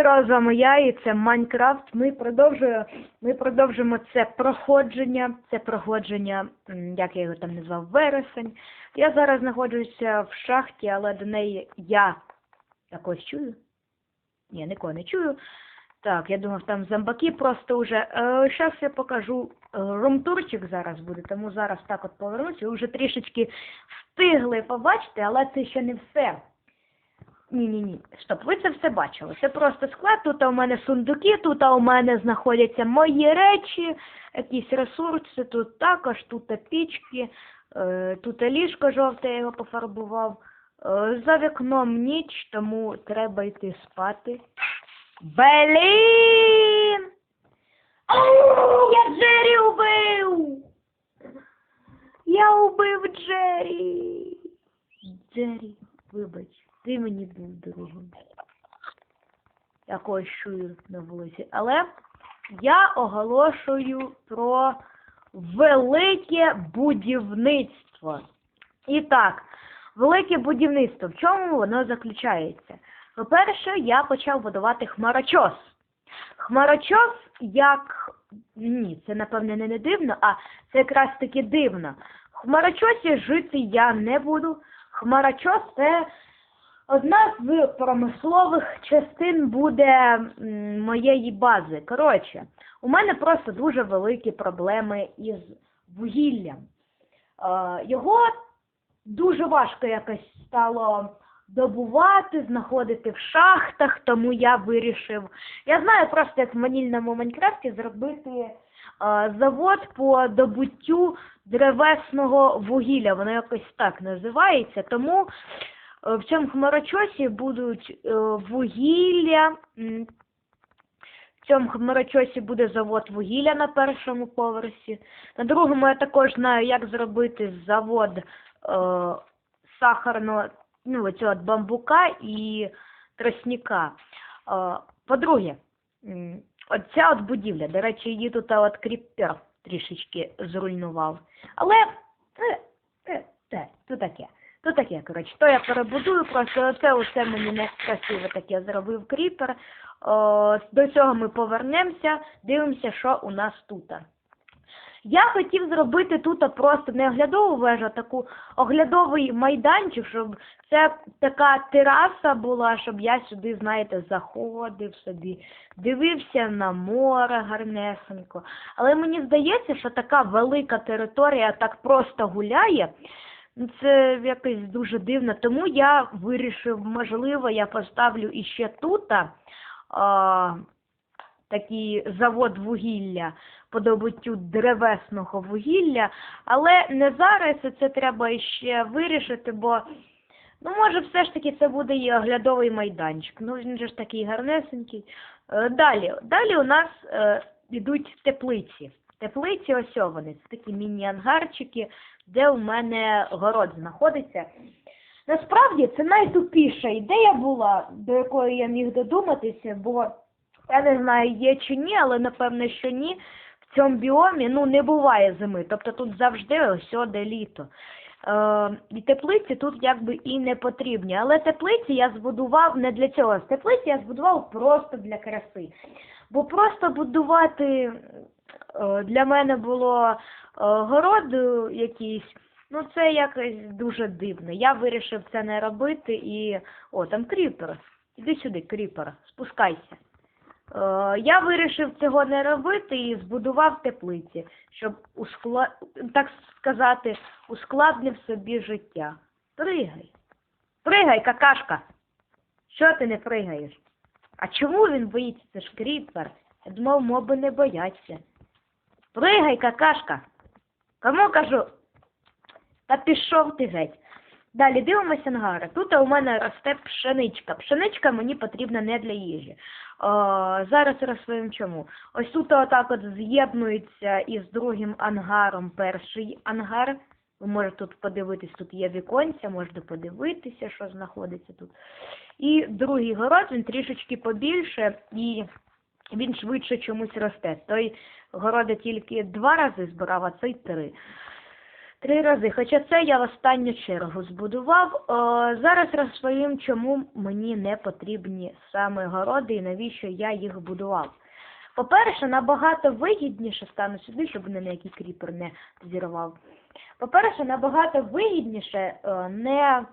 здорово, з я і це Майнкрафт. Ми продовжуємо, ми продовжуємо це проходження. Це проходження, як я його там назвав, вересень. Я зараз знаходжуся в шахті, але до неї я якось чую. Ні, нікого не чую. Так, я думав, там зомбаки просто вже. Е, Зараз я покажу е, румтурчик зараз буде, тому зараз так от повернуся. Ви вже трішечки встигли побачити, але це ще не все. Ні, ні, ні. Стоп, ви це все бачили. Це просто склад. Тут у мене сундуки, тут у мене знаходяться мої речі, якісь ресурси, тут також, тут пічки, е, тут ліжко жовте, я його пофарбував. Е, за вікном ніч, тому треба йти спати. Блін! Я Джері убив! Я убив Джері! Джері, вибач, ти мені був другом. Я когось чую на вулиці. Але я оголошую про велике будівництво. І так, велике будівництво. В чому воно заключається? По-перше, я почав будувати хмарочос. Хмарочос як. Ні, це напевне не дивно, а це якраз таки дивно. В хмарочосі жити я не буду. Хмарочос це одна з промислових частин буде моєї бази. Коротше, у мене просто дуже великі проблеми із вугіллям. Е, його дуже важко якось стало добувати, знаходити в шахтах, тому я вирішив. Я знаю просто, як в ванільному Майнкрафті зробити е, завод по добуттю древесного вугілля. Воно якось так називається. Тому в цьому хмарочосі будуть е, вугілля. В цьому хмарочосі буде завод вугілля на першому поверсі. На другому я також знаю, як зробити завод е, сахарного, ну, от бамбука і тростника. Е, по-друге, оця от будівля, до речі, її тут от кріпер трішечки зруйнував. Але е, е, те, то таке. То таке, коротше, то я перебудую, просто оце усе мені не красиво таке зробив кріпер. О, до цього ми повернемося, дивимося, що у нас тут. Я хотів зробити тут просто не оглядову вежу, а таку оглядовий майданчик, щоб це така тераса була, щоб я сюди, знаєте, заходив собі, дивився на море гарнесенько. Але мені здається, що така велика територія так просто гуляє. Ну, Це якось дуже дивно, тому я вирішив, можливо, я поставлю іще тут а, такий завод вугілля по добуттю древесного вугілля, але не зараз це треба ще вирішити, бо ну, може все ж таки це буде і оглядовий майданчик. Ну він же ж такий гарнесенький. Е, Далі, далі у нас е, йдуть теплиці. Теплиці ось вони, це такі міні-ангарчики, де у мене город знаходиться. Насправді це найтупіша ідея була, до якої я міг додуматися, бо я не знаю, є чи ні, але напевно, що ні. В цьому біомі ну, не буває зими. Тобто тут завжди ось де літо. Е, і теплиці тут якби і не потрібні. Але теплиці я збудував не для цього. Теплиці я збудував просто для краси. Бо просто будувати для мене було е, город е, якийсь, ну це якось дуже дивно. Я вирішив це не робити і. О, там кріпер. Іди сюди, кріпер, спускайся. Е, я вирішив цього не робити і збудував теплиці, щоб так сказати, ускладнив собі життя. Пригай. Пригай, какашка. Що ти не пригаєш? А чому він боїться? Це ж кріпер. Я думав, моби не бояться. Пригай, какашка. Кому кажу? Та пішов ти геть. Далі дивимося ангари. Тут у мене росте пшеничка. Пшеничка мені потрібна не для їжі. О, зараз розповім чому. Ось тут отак от з'єднується із другим ангаром перший ангар. Ви можете тут подивитись, тут є віконця, можете подивитися, що знаходиться тут. І другий город, він трішечки побільше і він швидше чомусь росте. Той городи тільки два рази збирав, а цей три. Три рази. Хоча це я в останню чергу збудував. Е, зараз розповім, чому мені не потрібні саме городи і навіщо я їх будував. По-перше, набагато вигідніше стану сюди, щоб мене ніякий кріпер не зірвав. По-перше, набагато вигідніше е, не.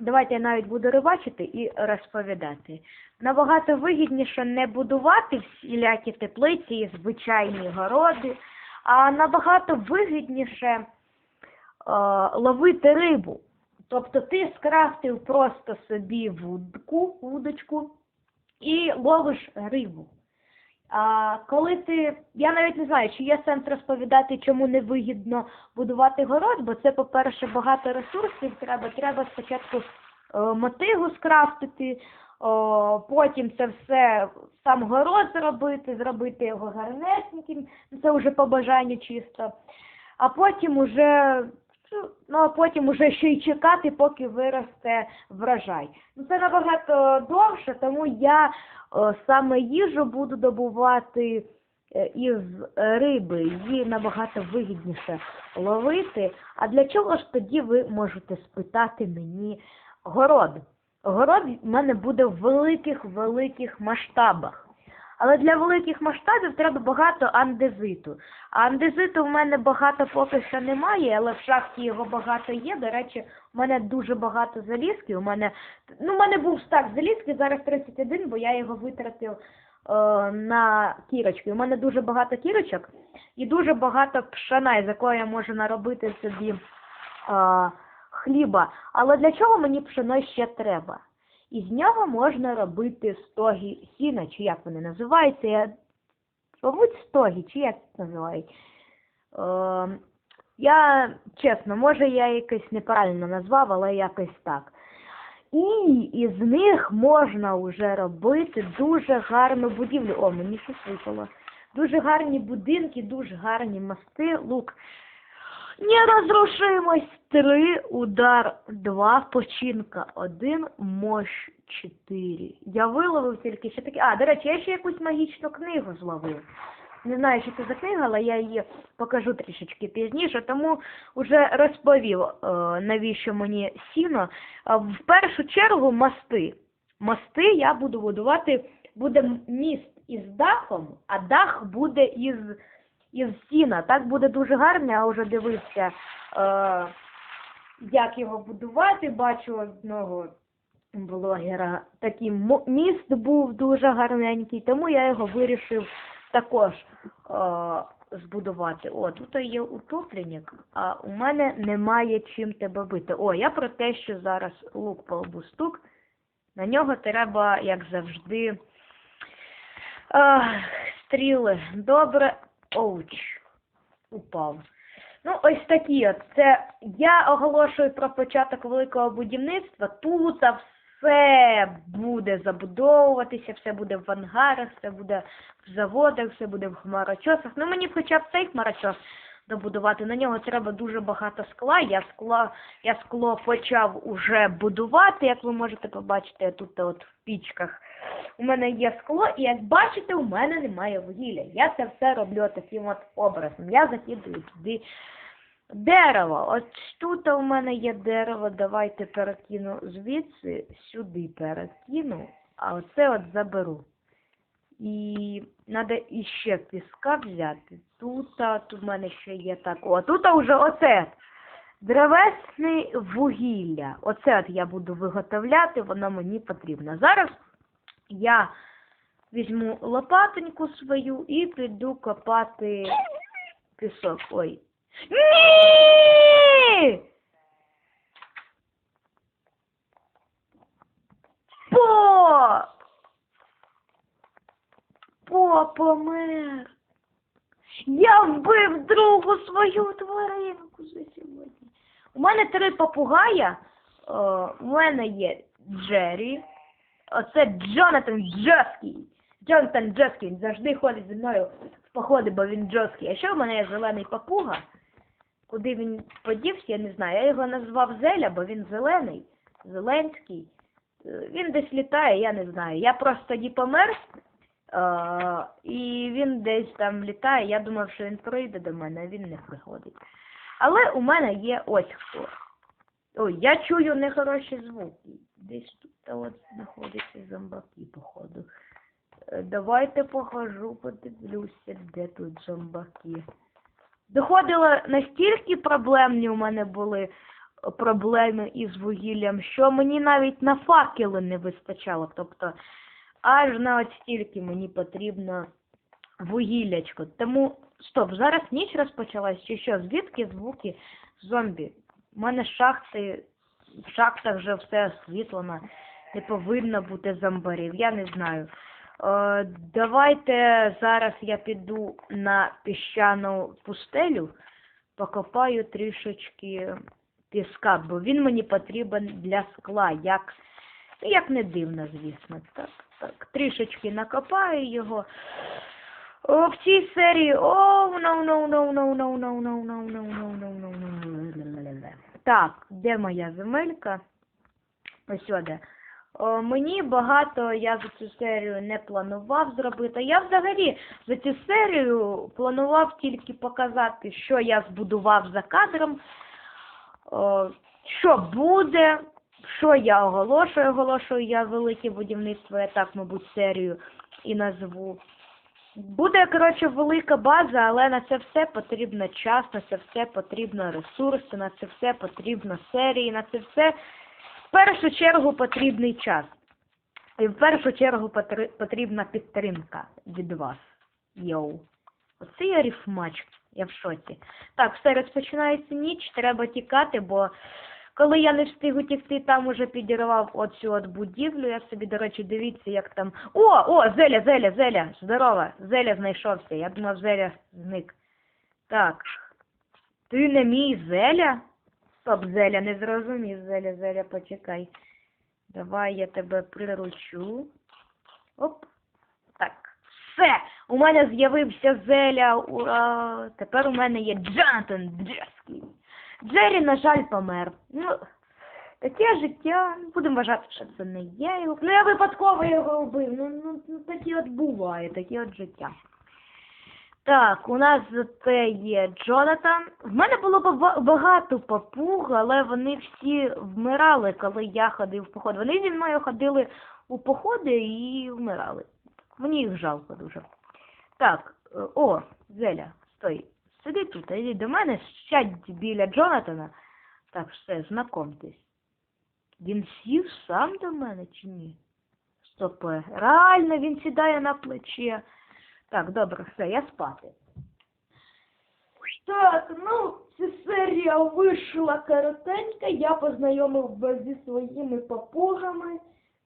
Давайте я навіть буду рибачити і розповідати. Набагато вигідніше не будувати всілякі теплиці і звичайні городи, а набагато вигідніше е, ловити рибу. Тобто ти скрафтив просто собі вудку, вудочку і ловиш рибу. А коли ти, я навіть не знаю, чи є сенс розповідати, чому не вигідно будувати город, бо це, по-перше, багато ресурсів треба. Треба спочатку е, мотигу скрафтити, о, потім це все сам город зробити, зробити його гарнесеньким, це вже по бажанню чисто. А потім уже, ну а потім уже ще й чекати, поки виросте врожай. Ну це набагато довше, тому я е, саме їжу буду добувати е, із риби. Її набагато вигідніше ловити. А для чого ж тоді ви можете спитати мені город? Город в мене буде в великих-великих масштабах. Але для великих масштабів треба багато андезиту. А андезиту в мене багато поки що немає, але в шахті його багато є. До речі, у мене дуже багато залізки. У мене, ну, у мене був стак залізки, зараз 31, бо я його витратив е, на кірочки. У мене дуже багато кірочок і дуже багато пшена, із якого я можу наробити собі е, хліба. Але для чого мені пшено ще треба? Із нього можна робити стоги сіна, чи як вони називаються. Я... Мабуть, стоги, чи як називають. Е, я, чесно, може я якось неправильно назвав, але якось так. І із них можна вже робити дуже гарну будівлю. О, мені щось випало. Дуже гарні будинки, дуже гарні мости, лук. Неразрушимость 3, удар 2, починка 1, мощ 4. Я виловив тільки ще таке. А, до речі, я ще якусь магічну книгу зловив. Не знаю, що це за книга, але я її покажу трішечки пізніше, тому вже розповів, е, навіщо мені сіно. Е, В першу чергу мости. Мости я буду будувати, буде міст із дахом, а дах буде із із сіна. Так буде дуже гарно, я вже дивився, е, як його будувати. Бачу одного блогера, такий міст був дуже гарненький, тому я його вирішив також е, збудувати. О, тут є утопленник, а у мене немає чим тебе бити. О, я про те, що зараз лук по лбу стук. На нього треба, як завжди, Ах, стріли. Добре. Оуч. Упав. Ну, ось такі от. Це я оголошую про початок великого будівництва. Тут все буде забудовуватися, все буде в ангарах, все буде в заводах, все буде в хмарочосах. Ну мені хоча б цей хмарочос добудувати. На нього треба дуже багато скла. Я скло, я скло почав уже будувати, як ви можете побачити тут от в пічках. У мене є скло, і як бачите, у мене немає вугілля. Я це все роблю таким от образом. Я закидую туди дерево. От тут у мене є дерево. Давайте перекину звідси, сюди перекину, а оце от заберу. І треба іще піска взяти. Тут, у мене ще є так. О, тут вже оце. Древесне вугілля. Оце я буду виготовляти, воно мені потрібно. Зараз я візьму лопатоньку свою і піду копати пісок. Ой. Ні! По! По помер. Я вбив другу свою тваринку за сьогодні. У мене три попугая. Е, у мене є Джері. Оце Джонатан Джоский. Джонатан Джоский він завжди ходить зі мною в походи, бо він Джоский. А ще в мене є зелений папуга. Куди він подівся, я не знаю. Я його назвав Зеля, бо він зелений, Зеленський. Е, Він десь літає, я не знаю. Я просто тоді помер, і він десь там літає. Я думав, що він прийде до мене, а він не приходить. Але у мене є ось хто. Ой, я чую нехороші звуки. Десь тут та от знаходяться зомбаки, походу. Е, Давайте похожу, подивлюся, де тут зомбаки. Доходило настільки проблемні у мене були е, проблеми із вугіллям, що мені навіть на факели не вистачало. Тобто аж на от стільки мені потрібно вугіллячко. Тому, стоп, зараз ніч розпочалась, чи що? Звідки звуки зомбі? У мене шахти, в шахтах вже все освітлено, не повинно бути зомбарів, я не знаю. Е, давайте зараз я піду на піщану пустелю, покопаю трішечки піска, бо він мені потрібен для скла, як, як не дивно, звісно. Так, так, трішечки накопаю його. О, в цій серії. О, no, no, no, no, no, no, no, no, no, no, no, no, no. Так, де моя земелька? Ось сюди. О, мені багато я за цю серію не планував зробити. Я взагалі за цю серію планував тільки показати, що я збудував за кадром, о, що буде, що я оголошую. Оголошую я велике будівництво, я так, мабуть, серію і назву. Буде, коротше, велика база, але на це все потрібно час, на це все потрібно ресурси, на це все потрібно серії, на це все в першу чергу потрібний час. І в першу чергу потрібна підтримка від вас. Йоу. Оце я рифмач, я в шоці. Так, все, розпочинається ніч, треба тікати, бо коли я не встиг утікти, там уже підірвав оцю от будівлю. Я собі, до речі, дивіться, як там. О, о, Зеля, Зеля, Зеля, здорова, Зеля знайшовся. Я думав, Зеля зник. Так. Ти не мій Зеля? Стоп, Зеля, не зрозумів, Зеля, Зеля, почекай. Давай я тебе приручу. Оп. Так. Все! У мене з'явився Зеля. Ура! Тепер у мене є Джонатан Джеский. Джері, на жаль, помер. Ну, таке життя. Будемо вважати, що це не я його. Ну я випадково його вбив. Ну, ну, ну такі от буває, таке от життя. Так, у нас зате є Джонатан. В мене було багато папуг, але вони всі вмирали, коли я ходив в поход. Вони зі мною ходили у походи і вмирали. Мені їх жалко дуже. Так, е, о, Зеля, стой. Сиди тут, іди до мене, сядь біля Джонатана. Так, все, знакомтесь. Він сів сам до мене чи ні? Стопе. Реально він сідає на плече. Так, добре, все, я спати. Так, ну, ця серія вийшла коротенька, я познайомив вас зі своїми папугами.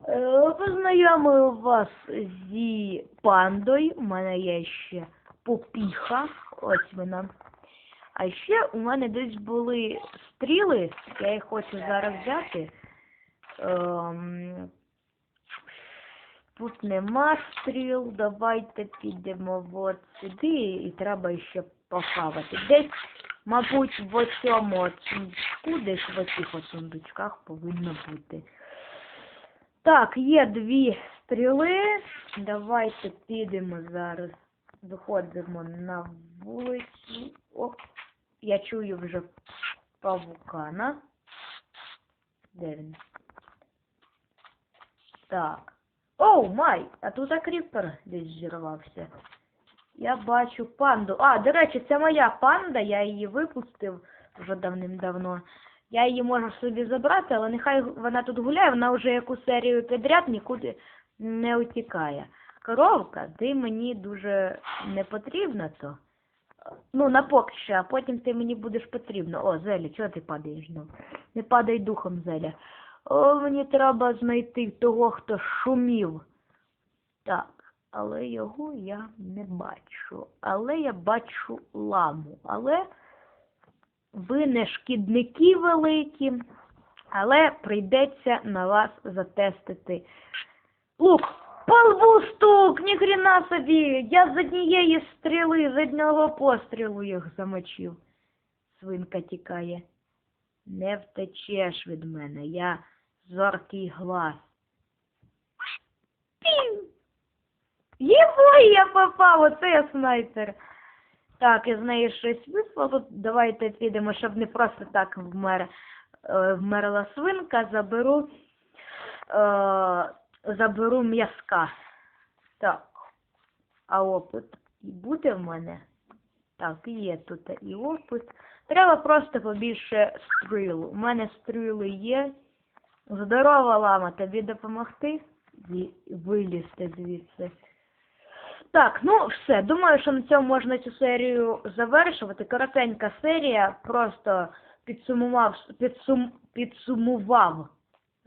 Е, Познайомив вас зі пандою. У мене є ще попіха. Ось вона. А ще у мене десь були стріли, я їх хочу зараз взяти. Ем, тут нема стріл, давайте підемо от сюди і треба ще похавати. Десь, мабуть, в цьому сундучку, десь в оцих сундучках повинно бути. Так, є дві стріли. Давайте підемо зараз. Виходимо на вулицю. О, я чую вже павукана. Де він? Так. Оу, май! А тут кріпер десь зірвався. Я бачу панду. А, до речі, це моя панда, я її випустив вже давним-давно. Я її можу собі забрати, але нехай вона тут гуляє, вона вже яку серію підряд нікуди не утікає. Коровка, ти мені дуже не потрібна то. Ну, на поки що, а потім ти мені будеш потрібно. О, Зеля, чого ти падаєш знов? Не падай духом, Зеля. О, мені треба знайти того, хто шумів. Так, але його я не бачу. Але я бачу ламу. Але ви не шкідники великі, але прийдеться на вас затестити. Лук, по лбу стук, ні хрена собі. Я з однієї стріли, з одного пострілу їх замочив. Свинка тікає. Не втечеш від мене, я зоркий глаз. Єбой, я попав, оце я снайпер. Так, із неї щось випало. Давайте підемо, щоб не просто так вмер, е, вмерла свинка, заберу, е, заберу м'язка. Так. А опит і буде в мене? Так, є тут і опит. Треба просто побільше стрілу. У мене стріли є. Здорова лама, тобі допомогти? Ві- Вилізти звідси. Так, ну все. Думаю, що на цьому можна цю серію завершувати. Коротенька серія, просто підсумував, підсум, підсумував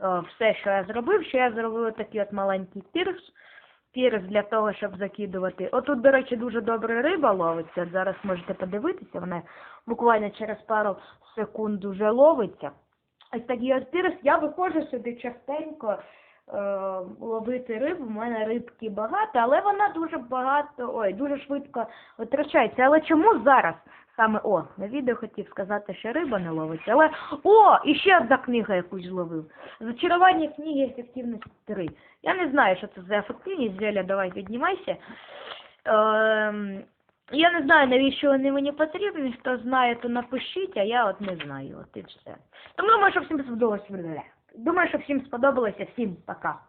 все, що я зробив. Що я зробив такий от маленький пірс. Пірс для того, щоб закидувати. Отут, до речі, дуже добре риба ловиться. Зараз можете подивитися, вона буквально через пару секунд вже ловиться. Ось такий от пірс. Я виходжу сюди частенько ловити рибу. У мене рибки багато, але вона дуже багато, ой, дуже швидко витрачається. Але чому зараз? Саме о, на відео хотів сказати, що риба не ловиться. Але о, і ще одна книга якусь зловив. Зачарування книги ефективність 3. Я не знаю, що це за ефективність, Зеля, давай піднімайся. Ем, я не знаю, навіщо вони мені потрібні. Хто знає, то напишіть, а я от не знаю. От і все. Тому думаю, що всім сподобалось. Думаю, що всім сподобалося. Всім пока.